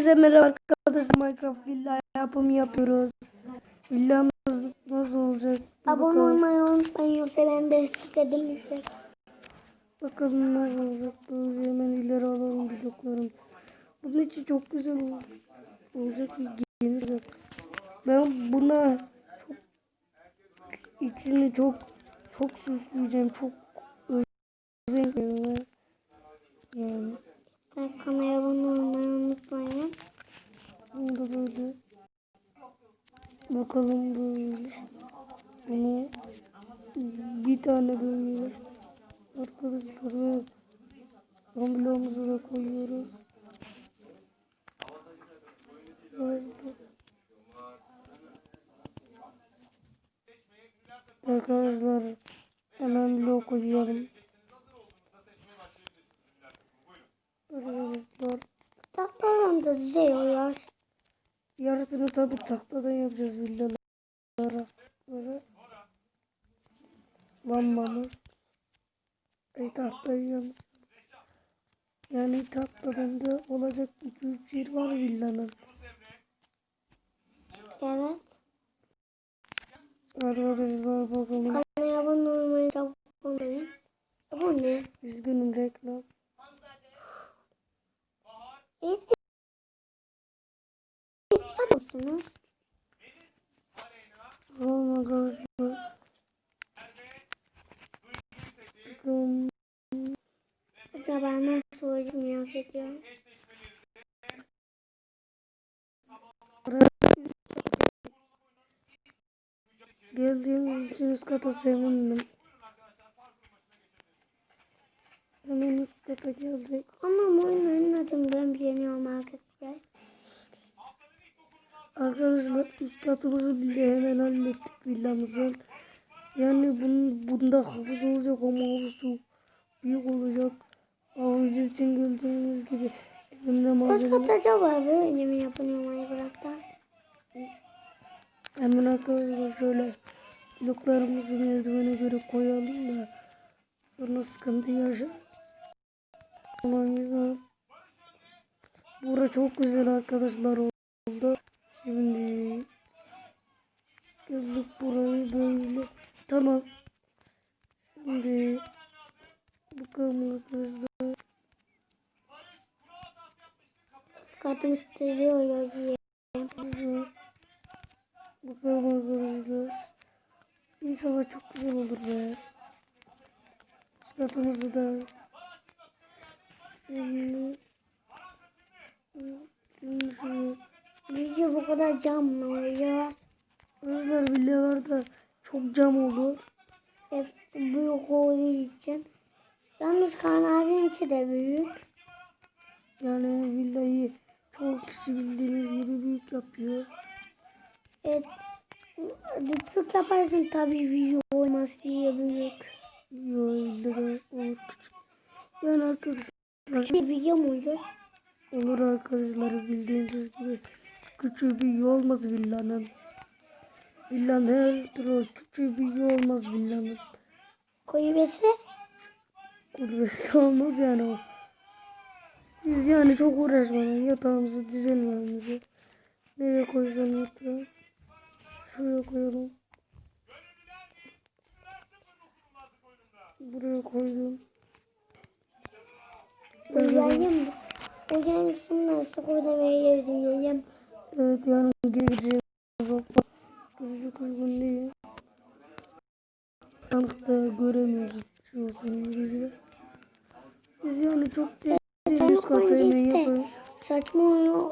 Hepinize merhaba arkadaşlar. Minecraft villa yapımı yapıyoruz. Villamız nasıl olacak? Abone olmayı unutmayın yoksa ben de istedim. Bakalım nasıl olacak. Böyle hemen ileri alalım bloklarım. Bunun için çok güzel ol- olacak bir geniş. Ben buna çok içini çok çok süsleyeceğim. Çok özel yani. Kanala abone olmayı unutmayın. Bunu böyle bakalım böyle. Bunu bir tane böyle arkadaşlar bloğumuzu da koyuyoruz. Arkadaşlar hemen blok koyalım. Arkadaşlar Tatlıdan da düzeliyor. Yarısını tabi taktadan yapacağız villalara. Böyle lambamız. Ay tahtayı yanlış. Yani tahtadan da olacak 2-3 yer var villanın. Evet. Arkadaşlar bakalım. Kanala abone olmayı da unutmayın. Abone. Üzgünüm reklam. Hiç yapmıyorsunuz. Tamam arkadaşlar. Bakalım. Acaba nasıl olacak. Geldiğiniz için üst kata sevindim. Hemen üst kata geldik. Ama oyun oynadım ben beğeniyorum arkadaşlar. Arkadaşlar üst katımızı bile hemen hallettik villamızın. Yani bunun, bunda havuz olacak ama havuzu büyük olacak. Havuz için gördüğünüz gibi elimde Kaç malzeme. kat acaba böyle mi yapılıyor Minecraft'ta? Hemen arkadaşlar şöyle bloklarımızı merdivene göre koyalım da sonra sıkıntı yaşa. Ulan güzel. Bura çok güzel arkadaşlar oldu. Şimdi geldik burayı böyle. Tamam. Şimdi bakalım arkadaşlar. Katım diye. Güzel. Bakalım arkadaşlar. İnşallah çok güzel olur be. Skatımızı da şimdi Video bu kadar cam mı oluyor? Arkadaşlar villalarda çok cam olur. Hep büyük olduğu için. Yalnız Kaan abinki de büyük. Yani villayı çok kişi bildiğiniz gibi büyük yapıyor. Evet. Küçük yaparsın tabii video olmaz diye büyük. Yo villada olur küçük. Yani arkadaşlar Bir video muydu? olur arkadaşlar bildiğiniz gibi küçük bir yol olmaz villanın. Villanın her türlü küçük bir yol olmaz villanın. Kulübesi? Kulübesi olmaz yani o. Biz yani çok uğraşmadan yatağımızı düzenlememizi nereye koysam yatağı şuraya koyalım. Buraya koydum. Uyuyayım mı? Uyuyayım sonra sık ödemeyi ödeyeyim. Evet yani geleceğiz. Bak, Gözlük uygun değil. Karanlıkta göremiyoruz. Şu gibi. Biz yani çok değil. Hemen yapalım. Saçma oluyor.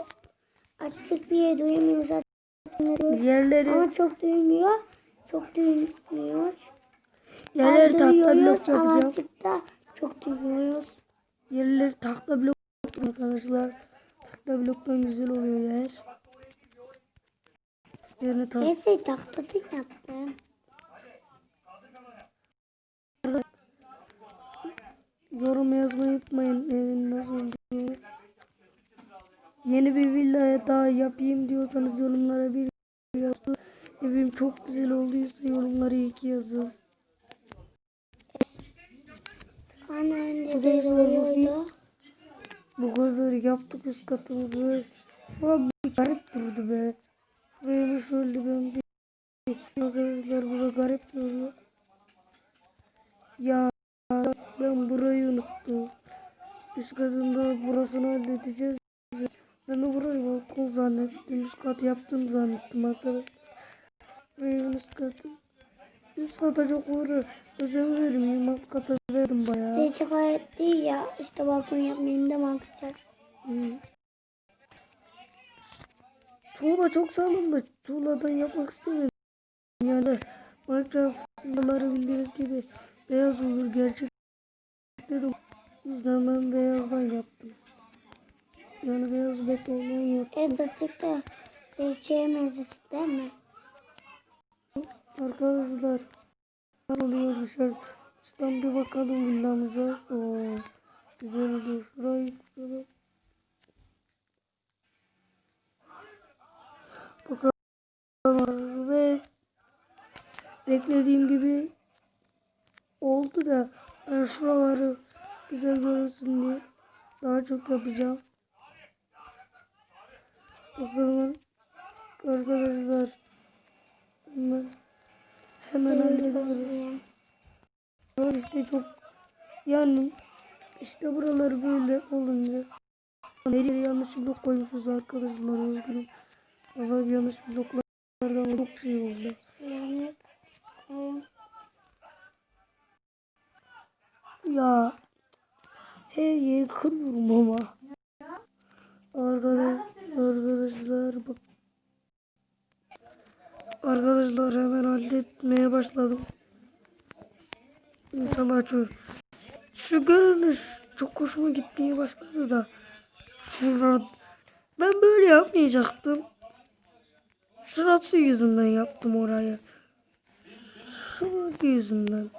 Açık bir yer duymuyor zaten. Yerleri, Ama çok duymuyor. Çok duymuyor. yerleri tahta blok ama yapacağım. Azıcık da çok duymuyoruz. Yerleri tahta blok arkadaşlar. Tahta bloktan güzel oluyor yer. Yani tahta. Neyse tahtadık yaptım. Yorum yazmayı unutmayın evin nasıl olduğunu. Yeni bir villa daha yapayım diyorsanız yorumlara bir yazın. Evim çok güzel olduysa yorumlara iki yazın. Ana önce de. Bu kadar yaptık üst katımızı. An bir garip durdu be. Şuraya bir şöyle ben bir arkadaşlar burada garip duruyor. Ya ben burayı unuttum. Üst katında burasını halledeceğiz. Ben de burayı balkon zannettim. Üst kat yaptım zannettim arkadaşlar. Burayı üst katı. Üst kata çok uğra özen vermeyeyim. Alt kata verdim bayağı. Hiç gayet değil ya. İşte balkon yapmayayım da mantıklı. Hmm. Tuğla çok sağlam da tuğladan yapmak istemedim. Yani Minecraft bildiğiniz gibi beyaz olur gerçek dedim. O yüzden ben beyazdan yaptım. Yani beyaz betondan yaptım. Evet açıkta değişemez değil mi? Arkadaşlar nasıl oluyor dışarı? Dıştan bir bakalım villamıza. Oo, güzel oluyor. Şurayı şöyle. Bakalım ve beklediğim gibi oldu da ben şuraları güzel görünsün diye daha çok yapacağım. Bakalım arkadaşlar hemen, hemen. Ama işte çok yani işte buraları böyle olunca nereye yanlış blok koymuşuz arkadaşlar özgürüm. Ama yanlış bloklardan çok şey oldu. Yani Ya her yeri kırıyorum ama. Arkadaş, arkadaşlar bak. Arkadaşlar hemen halletmeye başladım. İnşallah açıyorum. Şu görünüş çok hoşuma gitmeye başladı da. Şurada ben böyle yapmayacaktım. Şurası yüzünden yaptım orayı. Şurası yüzünden.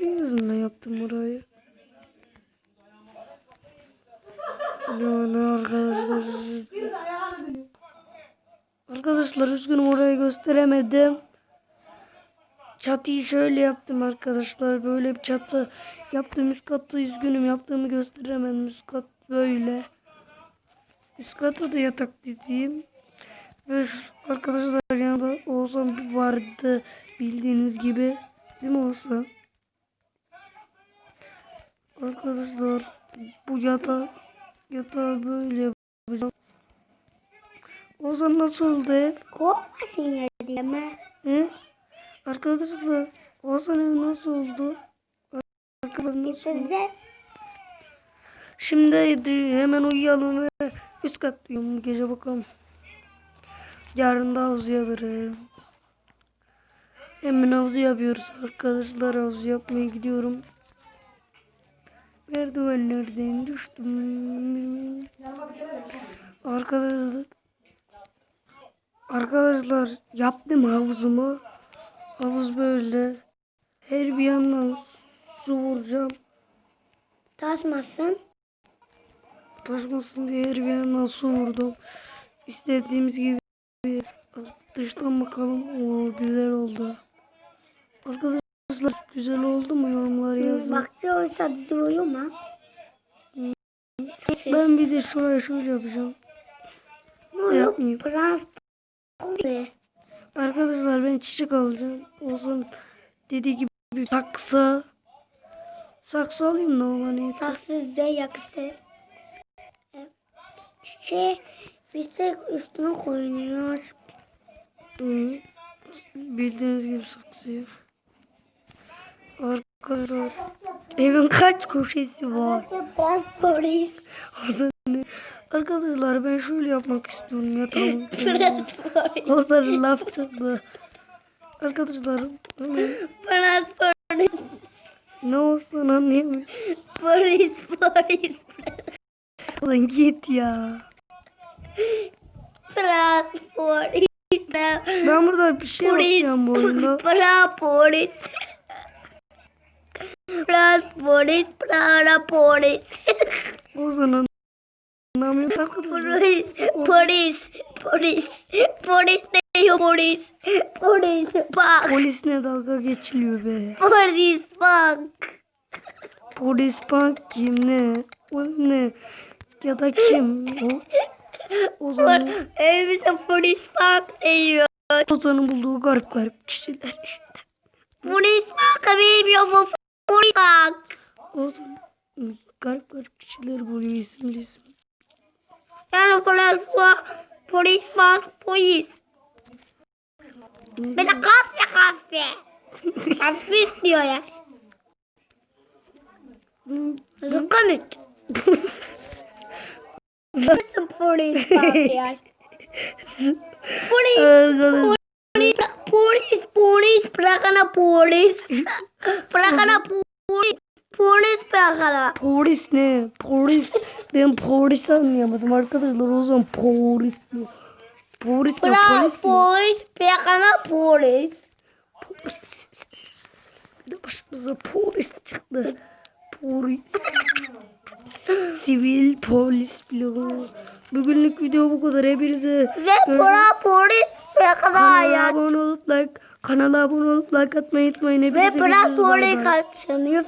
Ne yüzünden yaptım burayı? Yani arkadaşlar. Üzgünüm orayı gösteremedim. Çatıyı şöyle yaptım arkadaşlar. Böyle bir çatı yaptım. Üst katta üzgünüm yaptığımı gösteremedim. Üst kat böyle. Üst katta da yatak dediğim. Ve arkadaşlar yanında Oğuzhan vardı bildiğiniz gibi. Değil mi Oğuzhan? Arkadaşlar bu yatağı yatağı böyle yapacağım. O zaman nasıl oldu ev? korkmasın ya diyeme. He? Arkadaşlar o zaman nasıl oldu? Arkadaşlar nasıl oldu? Şimdi hemen uyuyalım ve üst kat uyuyalım gece bakalım. Yarın da havuzu yaparım. Hemen havuzu yapıyoruz arkadaşlar. Havuzu yapmaya gidiyorum. Merdivenlerden düştüm. Arkadaşlar Arkadaşlar yaptım havuzumu. Havuz böyle. Her bir yandan su vuracağım. tasmasın. taşmasın diye her bir yandan su vurdum. İstediğimiz gibi dıştan bakalım. Oo güzel oldu. Arkadaşlar güzel oldu mu yorumlar yazın. Bak olsa dizi uyuma. Ben bir de şuraya şöyle yapacağım. yapmayayım. Prens. Arkadaşlar ben çiçek alacağım. Olsun dediği gibi saksı. Saksı alayım da ona neyse. Saksı yakısı. Çiçeği biz de üstüne koyuyoruz. Hı. Bildiğiniz gibi saksıyı. Arkadaşlar evin kaç köşesi var? Prens polis. Arkadaşlar ben şöyle yapmak istiyorum. Prens polis. o da laf çıktı. Arkadaşlar Prens polis. ne olsun anlayamıyorum. Polis polis. Lan git ya. Prens polis. Ben burada bir şey yapacağım bu oyunda. Prens polis. Polis. Polis. O zaman anlamıyorum arkadaşlar. Polis, polis, polis, polis diyor polis, polis bak, Polisle dalga geçiliyor be. polis bak, Polis bank kim ne? O ne? Ya da kim? O Ozan'ın, Evimize polis bak diyor. Ozan'ın bulduğu garip garip kişiler işte. Polis bak bilmiyor bu polis bak. Ozan garip garip kişiler buluyor isimli isim. Yani polis bak. Polis bak polis. Bir de kahve kahve. kahve istiyor ya. Nasıl komik. Nasıl polis bak ya. Polis. Polis, polis, polis, bırakana polis. Bırakana polis, polis bırakana. polis ne? Polis. Ben polis anlayamadım arkadaşlar. O zaman polis mi? Polis mi? Bırak Polis mi? polis, bırakana polis. Bir de başımıza polis çıktı. Polis. Sivil polis bloğu. Bugünlük video bu kadar. Hepinize Ve görüşürüz. bırak polis, bırakana Kanala ya. abone olup like kanala abone olup like atmayı unutmayın. Hepinize Ve polis bay. kaçınıyor.